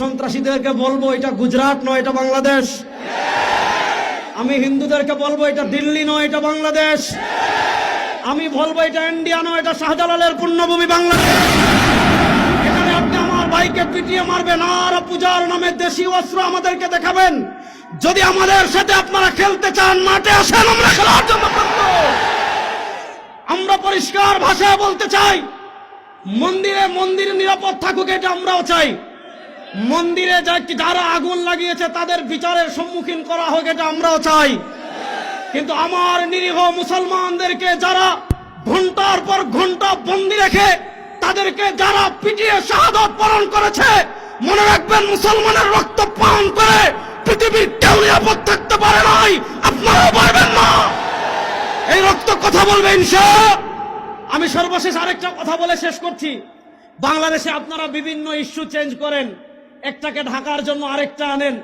সন্ত্রাসীদেরকে বলব, এটা গুজরাট নয়, এটা বাংলাদেশ। আমি হিন্দুদেরকে বলব, এটা দিল্লি নয়, এটা বাংলাদেশ। আমি বলব, এটা ইন্ডিয়া নয়, এটা শাহজালালের পুণ্যভূমি বাংলাদেশ। এখানে আপনি আমার ভাইকে পিটিয়ে মারবেন, আর পূজার নামে দেশি অস্ত্র আমাদেরকে দেখাবেন। যদি আমাদের সাথে আপনারা খেলতে চান, মাঠে আসেন, আমরা খেলার জন্য আমরা পরিষ্কার ভাষায় বলতে চাই, মন্দিরে মন্দির নিরাপদ থাকুক, এটা আমরাও চাই। মন্দিরে যারা আগুন লাগিয়েছে, তাদের বিচারের সম্মুখীন করা হোক, এটা আমরাও চাই। কিন্তু আমার নিরীহ মুসলমানদেরকে যারা ঘণ্টার পর ঘণ্টা বন্দি রেখে, তাদেরকে যারা পিটিয়ে শাহাদত পালন করেছে, মনে রাখবেন মুসলমানের রক্ত পান করে পৃথিবীর কেউ নিরাপদ থাকতে পারে নাই। আপনারাও পারবেন না। এই রক্ত কথা বলবে ইনশা। আমি সর্বশেষ আরেকটা কথা বলে শেষ করছি। বাংলাদেশে আপনারা বিভিন্ন ইস্যু চেঞ্জ করেন। একটাকে ঢাকার জন্য আরেকটা আনেন।